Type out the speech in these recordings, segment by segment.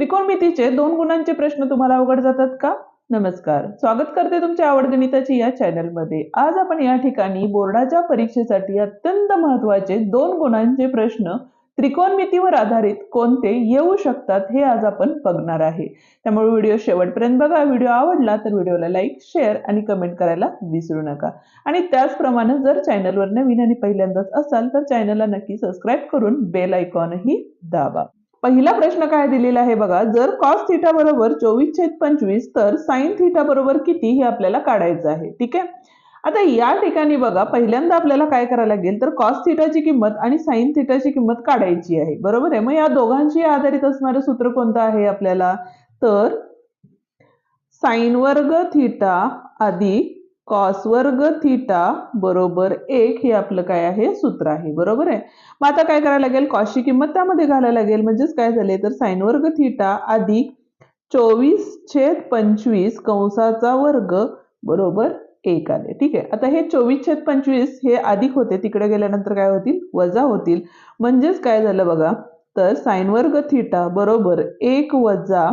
त्रिकोणमितीचे दोन गुणांचे प्रश्न तुम्हाला अवघड जातात का? नमस्कार. स्वागत करते तुमच्या आवड गणिताची या चॅनलमध्ये. आज आपण या ठिकाणी बोर्डाच्या परीक्षेसाठी अत्यंत महत्त्वाचे दोन गुणांचे प्रश्न त्रिकोणमितीवर आधारित कोणते येऊ शकतात हे आज आपण बघणार आहे. त्यामुळे व्हिडिओ शेवटपर्यंत बघा. व्हिडिओ आवडला तर व्हिडिओला लाईक शेअर आणि कमेंट करायला विसरू नका. आणि त्याचप्रमाणे जर चॅनलवर नवीन आणि पहिल्यांदाच असाल तर चॅनलला नक्की सबस्क्राईब करून बेल आयकॉनही दाबा. पहिला प्रश्न काय दिलेला आहे बघा जर कॉस थिटा बरोबर चोवीस छेद पंचवीस तर साईन थिटा बरोबर किती हे आपल्याला काढायचं आहे ठीक आहे? आता या ठिकाणी बघा पहिल्यांदा आपल्याला काय करायला लागेल तर कॉस थिटाची किंमत आणि साईन थिटाची किंमत काढायची आहे बरोबर आहे? मग या दोघांशी आधारित असणारं सूत्र कोणतं आहे आपल्याला? तर साईन वर्ग थिटा अधिक कॉस वर्ग थिटा बरोबर एक हे आपलं काय आहे? सूत्र आहे. बरोबर आहे? मग आता काय करायला लागेल? कॉसची किंमत त्यामध्ये घालायला लागेल. म्हणजेच काय झाले तर साईन वर्ग थिटा अधिक चोवीस छेद पंचवीस कंसाचा वर्ग बरोबर एक आले. ठीक आहे? आता हे चोवीस छेद पंचवीस हे अधिक होते. तिकडे गेल्यानंतर काय होतील? वजा होतील. म्हणजेच काय झालं बघा? तर साईन वर्ग थिटा बरोबर एक वजा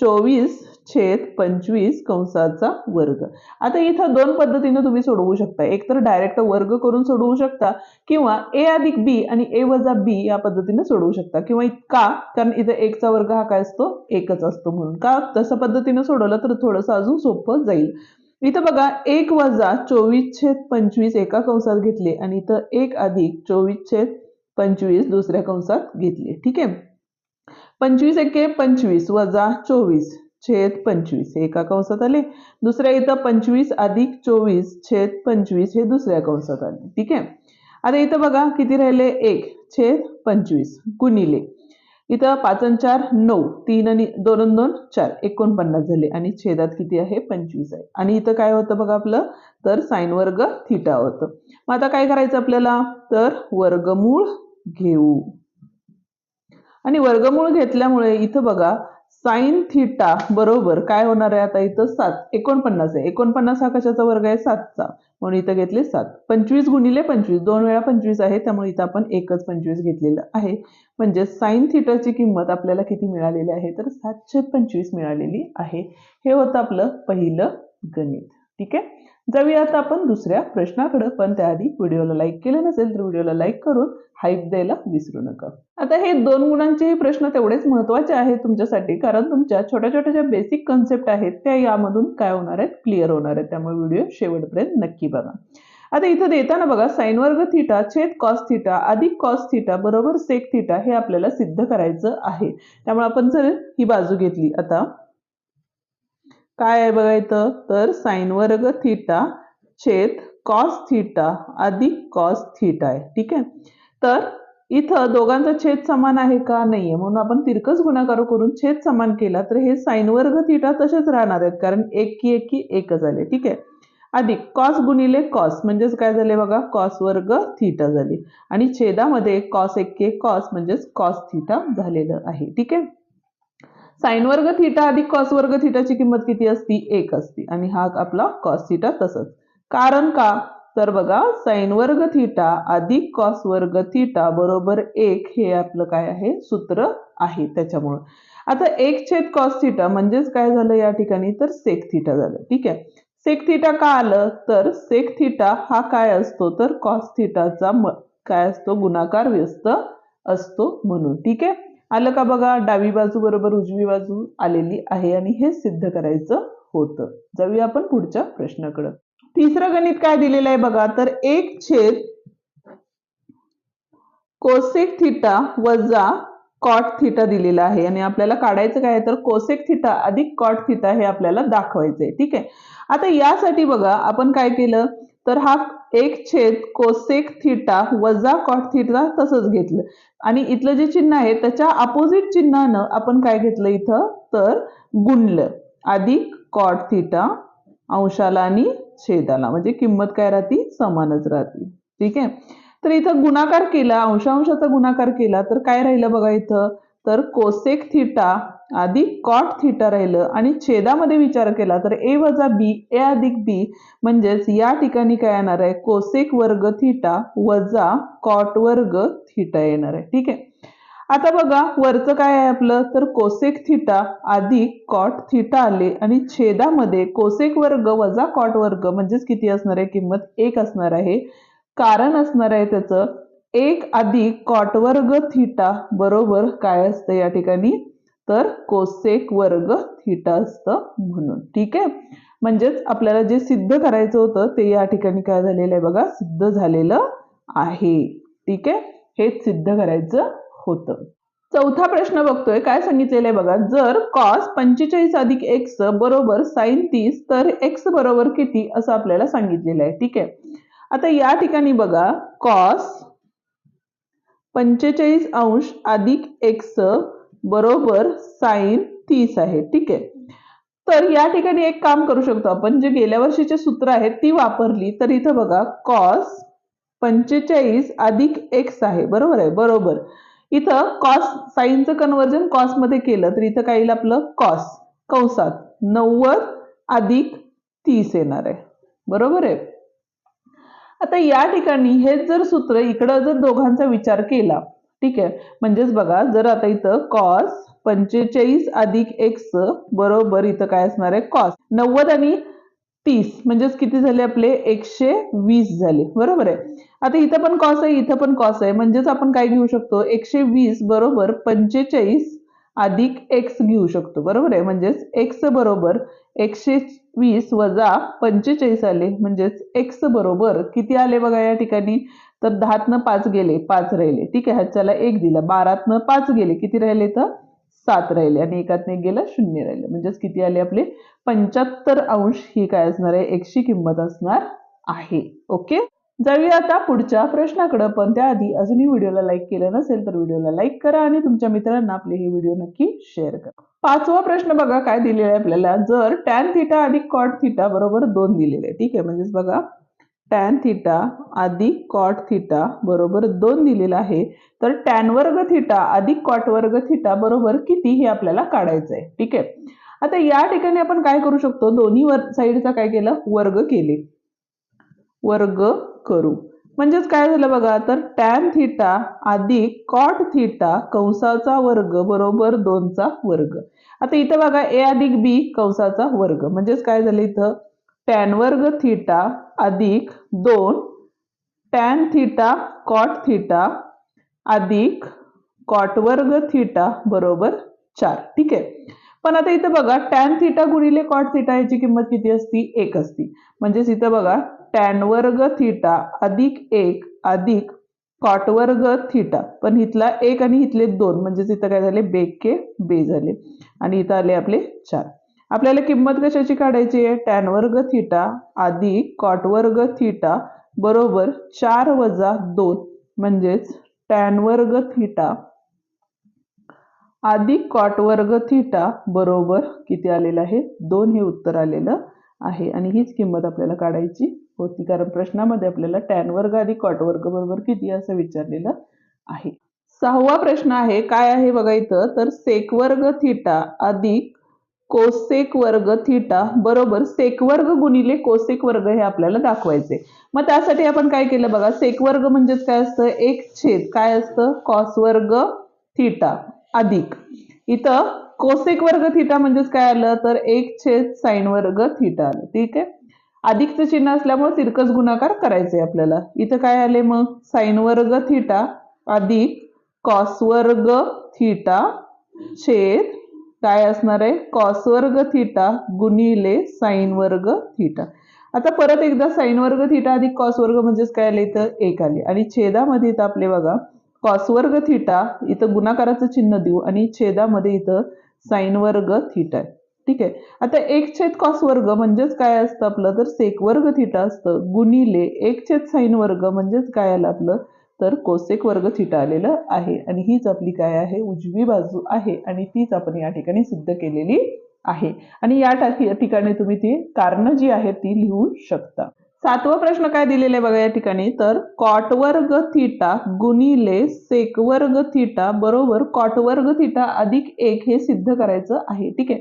चोवीस छेद पंचवीस कंसाचा वर्ग. आता इथं दोन पद्धतीने तुम्ही सोडवू शकता. एक तर डायरेक्ट वर्ग करून सोडवू शकता किंवा ए अधिक बी आणि ए वजा बी या पद्धतीने सोडवू शकता. किंवा का कारण इथं एकचा वर्ग हा काय असतो? एकच असतो म्हणून. का? तसं पद्धतीने सोडवलं तर थोडंसं अजून सोपं जाईल. इथं बघा एक वजा चोवीस छेद पंचवीस एका कंसात घेतले आणि इथं एक अधिक चोवीस छेद पंचवीस दुसऱ्या कंसात घेतले. ठीक आहे? पंचवीस एके पंचवीस वजा चोवीस. छेद पंचवीस हे एका कंसात आले. दुसऱ्या इथं पंचवीस अधिक चोवीस छेद पंचवीस हे दुसऱ्या कंसात आले. ठीक आहे? आता इथं बघा किती राहिले? एक छेद पंचवीस गुणिले. इथं पाच आणि चार नऊ. तीन आणि दोन आणि दोन चार. एकोणपन्नास झाले. आणि छेदात किती आहे? पंचवीस आहे. आणि इथं काय होतं बघा आपलं? तर साईन वर्ग थिटा होतं. मग आता काय करायचं आपल्याला? तर वर्गमूळ घेऊ. आणि वर्गमूळ घेतल्यामुळे इथं बघा साईन थिटा बरोबर काय होणार आहे आता इथं? सात. एकोणपन्नास आहे. एकोणपन्नास हा कशाचा वर्ग आहे? सातचा. म्हणून इथं घेतले सात. पंचवीस गुणिले पंचवीस. दोन वेळा पंचवीस आहे. त्यामुळे इथं आपण एकच पंचवीस घेतलेलं आहे. म्हणजे साईन थिटाची किंमत आपल्याला किती मिळालेली आहे? तर सातशे पंचवीस मिळालेली आहे. हे होतं आपलं पहिलं गणित. ठीक आहे? जाऊया आता आपण दुसऱ्या प्रश्नाकडे. पण त्याआधी व्हिडिओला लाईक केलं नसेल तर व्हिडिओला लाईक करून हाईप द्यायला विसरू नका. आता हे दोन गुणांचेही प्रश्न तेवढेच महत्त्वाचे आहेत तुमच्यासाठी. कारण तुमच्या छोट्या छोट्या ज्या बेसिक कन्सेप्ट आहेत त्या यामधून काय होणार आहेत? क्लिअर होणार आहेत. त्यामुळे व्हिडिओ शेवटपर्यंत नक्की बघा. आता इथं देताना बघा साईन वर्ग थिटा छेद कॉस थिटा अधिक कॉस थिटा बरोबर सेक थिटा हे आपल्याला सिद्ध करायचं आहे. त्यामुळे आपण जर ही बाजू घेतली आता काय आहे बघायचं तर साईन वर्ग थिटा छेद कॉस थिटा अधिक कॉस थिटा आहे. ठीक आहे? तर इथं दोघांचा छेद समान आहे का? नाहीये. म्हणून आपण तिरकस गुणाकार करून छेद समान केला तर हे साईन वर्ग थिटा तसेच राहणार आहेत. कारण एकी एकी एक एकच आले ठीक आहे? अधिक कॉस गुणिले कॉस. म्हणजेच काय झाले बघा? कॉस वर्ग थिटा झाली. आणि छेदामध्ये कॉस एक कॉस म्हणजेच कॉस थिटा झालेलं आहे. ठीक आहे? साईन वर्ग थिटा अधिक कॉस वर्ग थिटाची किंमत किती असती? एक असती. आणि हा आपला कॉस थिटा तसंच. कारण का? तर बघा साईन वर्ग थिटा अधिक कॉस वर्ग थिटा बरोबर एक हे आपलं काय आहे? सूत्र आहे त्याच्यामुळं. आता एक छेद कॉस थिटा म्हणजेच काय झालं या ठिकाणी? तर सेक थिटा झालं. ठीक आहे? सेक थिटा का आलं? तर सेक थिटा हा काय असतो? तर कॉस थिटाचा काय असतो? गुणाकार व्यस्त असतो म्हणून. ठीक आहे? आलं का बघा? डावी बाजू बरोबर उजवी बाजू आलेली आहे आणि हे सिद्ध करायचं होतं. जाऊया आपण पुढच्या प्रश्नाकडं. तिसरं गणित काय दिलेलं आहे बघा? तर एक छेद कोसेक थिटा वजा कॉट थिटा दिलेला आहे. आणि आपल्याला काढायचं काय? तर कोसेक थिटा अधिक कॉट थिटा हे आपल्याला दाखवायचंय. ठीक आहे? आता यासाठी बघा आपण काय केलं? तर हा एक छेद कोसेक थिटा वजा कॉट थिटा तसंच घेतलं. आणि इथलं जे चिन्ह आहे त्याच्या अपोजिट चिन्हानं आपण काय घेतलं इथं? तर गुणलं. अधिक कॉट थिटा अंशाला आणि छेदाला. म्हणजे किंमत काय राहते? समानच राहते. ठीक आहे? तर इथं गुणाकार केला अंशांशाचा गुणाकार केला तर काय राहिलं बघा इथं? तर कोसेक थिटा अधिक कॉट थिटा राहिलं आणि छेदामध्ये विचार केला तर ए वजा बी ए अधिक बी म्हणजेच या ठिकाणी काय येणार आहे? कोसेक वर्ग थिटा वजा कॉट वर्ग थिटा येणार आहे. ठीक आहे? आता बघा वरचं काय आहे आपलं? तर कोसेक थिटा अधिक कॉट थिटा आले आणि छेदामध्ये कोसेक वर्ग वजा कॉट वर्ग म्हणजेच किती असणार आहे? किंमत एक असणार आहे. कारण असणार आहे त्याचं एक अधिक कॉट वर्ग थिटा बरोबर काय असतं या ठिकाणी? तर कोसेक वर्ग थिटा असतं म्हणून. ठीक आहे? म्हणजेच आपल्याला जे सिद्ध करायचं होतं ते या ठिकाणी काय झालेलं आहे बघा? सिद्ध झालेलं आहे. ठीक आहे? हेच सिद्ध करायचं होतं. चौथा प्रश्न बघतोय. काय सांगितलेलं आहे बघा? जर कॉस पंचेचाळीस अधिक एक्स बरोबर साईन तीस तर एक्स बरोबर किती असं आपल्याला सांगितलेलं आहे. ठीक आहे? आता या ठिकाणी बघा. कॉस पंचेचाळीस अंश अधिक एक्स बरोबर साईन तीस आहे. ठीक आहे? तर या ठिकाणी एक काम करू शकतो आपण. जे गेल्या वर्षीचे सूत्र आहेत ती वापरली तर इथं बघा कॉस पंचेचाळीस अधिक एक्स आहे. बरोबर आहे? बरोबर. इथं कॉस साईनचं कन्वर्जन कॉसमध्ये केलं तर इथं काय येईल आपलं? कॉस. कंसात नव्वद अधिक तीस येणार आहे. बरोबर आहे? आता या ठिकाणी हेच जर सूत्र इकडं जर दोघांचा विचार केला ठीक आहे? म्हणजेच बघा जर आता इथं कॉस पंचेचाळीस अधिक एक्स बरोबर इथं काय असणार आहे? कॉस नव्वद आणि तीस म्हणजेच किती झाले आपले? एकशे वीस झाले. बरोबर आहे? आता इथं पण कॉस आहे इथं पण कॉस आहे. म्हणजेच आपण काय घेऊ शकतो? एकशे वीस बरोबर पंचेचाळीस अधिक एक्स घेऊ शकतो. बरोबर आहे? म्हणजेच एक्स बरोबर एकशे वीस वजा पंचेचाळीस आले. म्हणजेच एक्स बरोबर किती आले बघा या ठिकाणी? तर दहातनं पाच गेले पाच राहिले. ठीक आहे? ह्याच्याला एक दिला. बारातनं पाच गेले. किती राहिले तर? सात राहिले. आणि एकातनं एक गेलं शून्य राहिले. म्हणजेच किती आले आपले? पंच्याहत्तर अंश ही काय असणार आहे? एकशी किंमत असणार आहे. ओके? जाऊया आता पुढच्या प्रश्नाकडं पण त्याआधी अजूनही व्हिडिओला लाईक केलं नसेल तर व्हिडिओला लाईक करा आणि तुमच्या मित्रांना आपले हे व्हिडिओ नक्की शेअर करा. पाचवा प्रश्न बघा काय दिलेला आहे आपल्याला? जर टॅन थिटा अधिक कॉट थिटा बरोबर दोन दिलेले आहे ठीक आहे? म्हणजेच बघा टॅन थिटा अधिक कॉट थिटा बरोबर दोन दिलेला आहे तर टॅन वर्ग थिटा अधिक कॉट वर्ग थिटा बरोबर किती हे आपल्याला काढायचं आहे ठीक आहे? आता या ठिकाणी आपण काय करू शकतो? दोन्ही वर साईडचा काय केलं? वर्ग केले. वर्ग करू. म्हणजेच काय झालं बघा तर टॅन थिटा अधिक कॉट थिटा कंसाचा वर्ग बरोबर दोनचा वर्ग. आता इथं बघा ए अधिक बी कंसाचा वर्ग. म्हणजेच काय झालं इथं? टॅन वर्ग थिटा अधिक दोन टॅन थिटा कॉट थिटा अधिक कॉट वर्ग थिटा बरोबर चार. ठीक आहे? पण आता इथं बघा टॅन थिटा गुणिले कॉट थिटा याची किंमत किती असती? एक असती. म्हणजेच इथं बघा टॅन वर्ग थिटा अधिक एक अधिक कॉट वर्ग थिटा पण इथला एक आणि इथले दोन म्हणजेच इथं काय झाले? बेके बे झाले. आणि इथं आले आपले चार. आपल्याला किंमत कशाची काढायची आहे? टॅन वर्ग थिटा अधिक कॉट वर्ग थिटा बरोबर चार वजा दोन म्हणजेच टॅन वर्ग थिटा अधिक कॉट वर्ग थिटा बरोबर किती आलेलं आहे? दोन हे उत्तर आलेलं आहे. आणि हीच किंमत आपल्याला काढायची होती. कारण प्रश्नामध्ये आपल्याला टॅन वर्ग अधिक कॉट वर्ग बरोबर किती असं विचारलेलं आहे. सहावा प्रश्न आहे काय आहे बघा इथं? तर सेक वर्ग थिटा अधिक कोसेक वर्ग थिटा बरोबर सेक वर्ग गुणिले कोसेक वर्ग हे आपल्याला दाखवायचे. मग त्यासाठी आपण काय केलं बघा? सेक वर्ग म्हणजेच काय असतं? एक छेद. काय असतं? कॉस वर्ग थिटा अधिक. इथं कोसेक वर्ग थिटा म्हणजेच काय आलं? तर एक छेद साईन वर्ग थिटा आलं. ठीक आहे? अधिकचं चिन्ह असल्यामुळे तिरकस गुणाकार करायचे आपल्याला. इथं काय आले मग? साईन वर्ग थिटा अधिक कॉस वर्ग थिटा छेद काय असणार आहे? कॉस वर्ग थिटा गुणिले साईन वर्ग थिटा आता परत एकदा साईन वर्ग थिटा अधिक कॉस वर्ग म्हणजेच काय आले इथं एक आले. आणि छेदामध्ये इथं आपले बघा कॉसवर्ग थीटा थिटा इथं गुणाकाराचं चिन्ह देऊ आणि छेदामध्ये इथं साईन वर्ग थिटा आहे. ठीक आहे? आता एक छेद कॉस वर्ग म्हणजेच काय असतं आपलं? तर सेक वर्ग थिटा असतं. गुणिले एक छेद साईन वर्ग म्हणजेच काय आलं आपलं? तर कोसेक वर्ग थिटा आलेलं आहे. आणि हीच आपली काय आहे? उजवी बाजू आहे. आणि तीच आपण या ठिकाणी सिद्ध केलेली आहे. आणि या ठिकाणी तुम्ही ती कारणं जी आहेत ती लिहू शकता. सातवा प्रश्न काय दिलेला आहे बघा या ठिकाणी? तर कॉटवर्ग थिटा गुणिले सेकवर्ग थिटा बरोबर कॉटवर्ग थिटा अधिक एक हे सिद्ध करायचं आहे. ठीक आहे?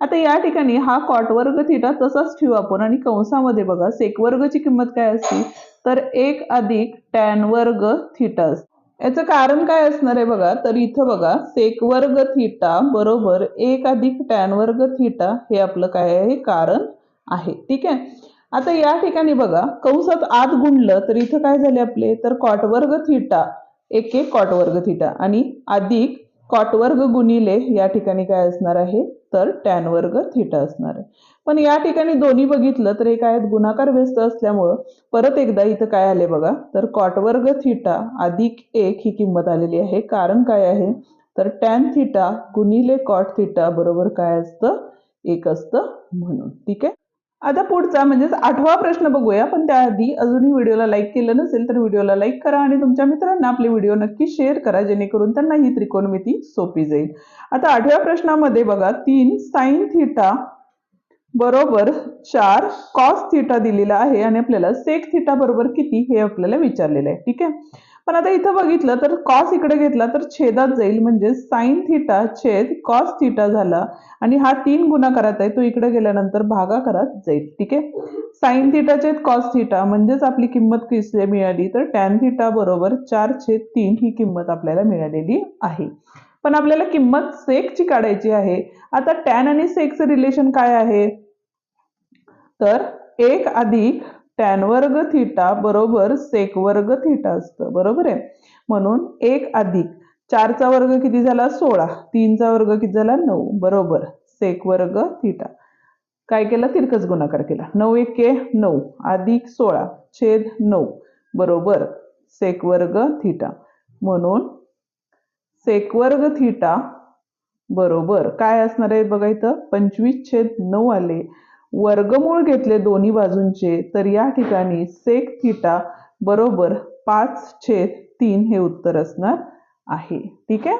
आता या ठिकाणी हा कॉटवर्ग थिटा तसाच ठेवू आपण आणि कंसामध्ये बघा सेकवर्गची किंमत काय असते? तर एक अधिक टॅन वर्ग थिटा असते. याचं कारण काय असणार आहे बघा? तर इथं बघा सेकवर्ग थिटा बरोबर एक अधिक टॅन वर्ग थिटा हे आपलं काय आहे? कारण आहे. ठीक आहे? आता या ठिकाणी बघा कंसात आत गुंडलं तर इथं काय झाले आपले? तर कॉटवर्ग थिटा एक एक कॉट वर्ग थिटा आणि अधिक कॉटवर्ग गुणिले या ठिकाणी काय असणार आहे? तर टॅन वर्ग थिटा असणार आहे. पण या ठिकाणी दोन्ही बघितलं तर एक काय गुणाकार व्यस्त असल्यामुळं परत एकदा इथं काय आले बघा? तर कॉटवर्ग थिटा अधिक एक ही किंमत आलेली आहे. कारण काय आहे? तर टॅन थिटा गुणिले कॉट थिटा बरोबर काय असतं? एक असतं म्हणून. ठीक आहे? आता पुढचा म्हणजेच आठवा प्रश्न बघूया. पण त्याआधी अजूनही व्हिडिओला लाईक केलं नसेल तर व्हिडिओला लाईक करा आणि तुमच्या मित्रांना आपले व्हिडिओ नक्की शेअर करा जेणेकरून त्यांना ही त्रिकोणमिती सोपी जाईल. आता आठव्या प्रश्नामध्ये बघा तीन साईन थिटा बरोबर चार कॉस थिटा दिलेला आहे आणि आपल्याला सेक थिटा बरोबर किती हे आपल्याला विचारलेलं आहे. ठीक आहे? पण आता इथं बघितलं तर कॉस इकडे घेतला तर छेदात जाईल. म्हणजे साईन थिटा छेद कॉस थिटा झाला. आणि हा तीन गुणाकारात आहे. तो इकडे गेल्यानंतर भागाकारात जाईल. ठीक आहे? साईन थिटा छेद कॉस थिटा म्हणजेच आपली किंमत किती मिळाली तर टॅन थिटा बरोबर चार छेद तीन ही किंमत आपल्याला मिळालेली आहे. पण आपल्याला किंमत सेकची काढायची आहे. आता टॅन आणि सेकचं रिलेशन काय आहे? तर एक अधिक टॅन वर्ग थिटा बरोबर सेक वर्ग थिटा असतं. बरोबर आहे? म्हणून एक अधिक चारचा वर्ग किती झाला? सोळा. तीनचा वर्ग किती झाला? नऊ. बरोबर. सेक वर्ग थिटा काय केला? तिरकच गुणाकार केला. नऊ एक के नऊ. अधिक सोळा छेद नऊ. बरोबर. सेक वर्ग थिटा म्हणून सेक वर्ग थिटा बरोबर. काय असणार आहे बघा इथं? पंचवीस छेद नऊ आले. वर्गमूळ घेतले दोन्ही बाजूंचे तर या ठिकाणी सेक थिटा बरोबर पाच छेद तीन हे उत्तर असणार आहे. ठीक आहे?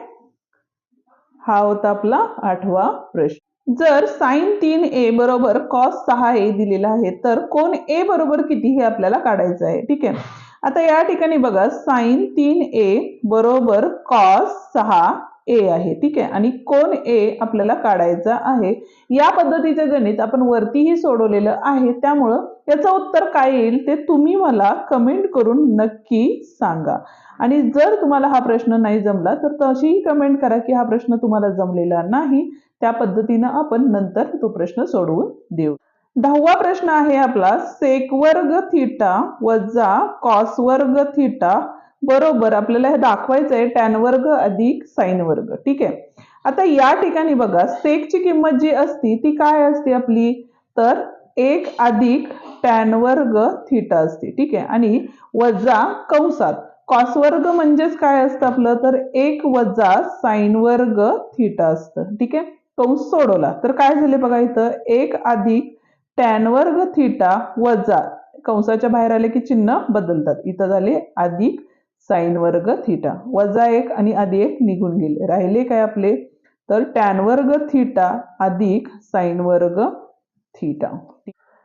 हा होता आपला आठवा प्रश्न. जर साईन तीन ए बरोबर कॉस सहा ए दिलेला आहे तर कोण ए बरोबर किती हे आपल्याला काढायचं आहे? ठीक आहे? आता या ठिकाणी बघा साईन तीन ए बरोबर कॉस सहा ए आहे ठीक आहे? आणि कोण ए आपल्याला काढायचा आहे? या पद्धतीचं गणित आपण वरतीही सोडवलेलं आहे. त्यामुळं याचं उत्तर काय येईल ते तुम्ही मला कमेंट करून नक्की सांगा. आणि जर तुम्हाला हा प्रश्न नाही जमला तर तशीही कमेंट करा की हा प्रश्न तुम्हाला जमलेला नाही. त्या पद्धतीनं आपण नंतर तो प्रश्न सोडवून देऊ. दहावा प्रश्न आहे आपला सेक वर्ग थिटा वजा कॉस वर्ग थिटा बरोबर आपल्याला हे दाखवायचं आहे टॅन वर्ग अधिक साईन वर्ग ठीक आहे? आता या ठिकाणी बघा सेकची किंमत जी असती ती काय असते आपली? तर एक अधिक टॅन वर्ग थिटा असते ठीक आहे? आणि वजा कंसात कॉस वर्ग म्हणजेच काय असतं आपलं? तर एक वजा साईन वर्ग थिटा असतं ठीक आहे? कंस सोडवला तर काय झाले बघा इथं? एक अधिक टॅन वर्ग थिटा वजा कंसाच्या बाहेर आले की चिन्ह बदलतात इथं झाले अधिक साईन वर्ग थिटा. वजा एक आणि आधी एक निघून गेले. राहिले काय आपले? तर टॅन वर्ग थिटा अधिक साईन वर्ग थिटा.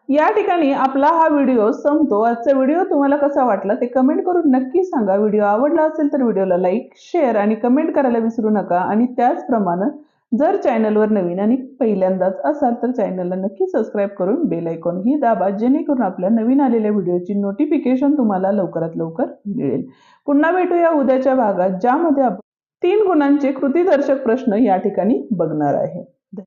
या ठिकाणी आपला हा व्हिडिओ संपतो. आजचा व्हिडिओ तुम्हाला कसा वाटला ते कमेंट करून नक्की सांगा. व्हिडिओ आवडला असेल तर व्हिडिओला लाईक शेअर आणि कमेंट करायला विसरू नका. आणि त्याचप्रमाणे जर चॅनलवर नवीन आणि पहिल्यांदाच असाल तर चॅनलला नक्की सबस्क्राईब करून बेल आयकॉन ही दाबा जेणेकरून आपल्या नवीन आलेल्या व्हिडिओची नोटिफिकेशन तुम्हाला लवकरात लवकर मिळेल. पुन्हा भेटूया उद्याच्या भागात ज्यामध्ये आपण तीन गुणांचे कृतीदर्शक प्रश्न या ठिकाणी बघणार आहे.